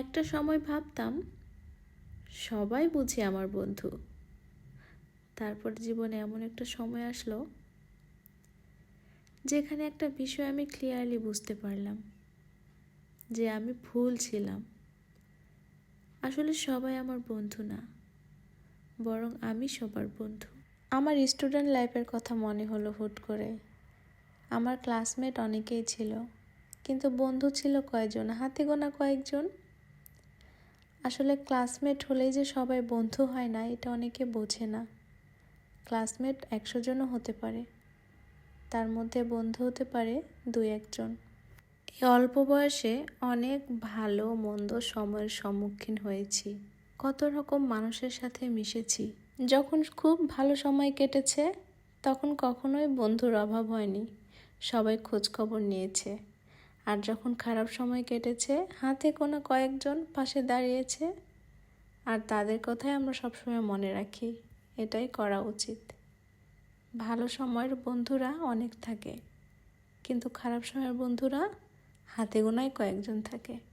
একটা সময় ভাবতাম, সবাই বুঝি আমার বন্ধু। তারপর জীবনে এমন একটা সময় আসলো, যেখানে একটা বিষয় আমি ক্লিয়ারলি বুঝতে পারলাম, যে আমি ভুল ছিলাম। আসলে সবাই আমার বন্ধু না, বরং আমি সবার বন্ধু। আমার স্টুডেন্ট লাইফের কথা মনে হলো হুট করে। আমার ক্লাসমেট অনেকেই ছিল, কিন্তু বন্ধু ছিল কয়েকজন হাতে গোনা কয়েকজন? আসলে ক্লাসমেট হলেই যে সবাই বন্ধু হয় না, এটা অনেকে বোঝে না। ক্লাসমেট একশো জনও হতে পারে। তার মধ্যে বন্ধু হতে পারে দুই একজন। এই অল্প বয়সে অনেক ভালো, মন্দ সময়ের সম্মুখীন হয়েছি। কত রকম মানুষের সাথে মিশেছি। যখন খুব ভালো সময় কেটেছে, তখন কখনোই বন্ধুর অভাব হয়নি। সবাই খোঁজ খবর নিয়েছে। আর যখন খারাপ সময় কেটেছে, হাতে কোনো কয়েকজন পাশে দাঁড়িয়েছে। আর তাদের কথাই আমরা সবসময় মনে রাখি, এটাই করা উচিত। ভালো সময়ের বন্ধুরা অনেক থাকে, কিন্তু খারাপ সময়ের বন্ধুরা হাতে গোনায় কয়েকজন থাকে।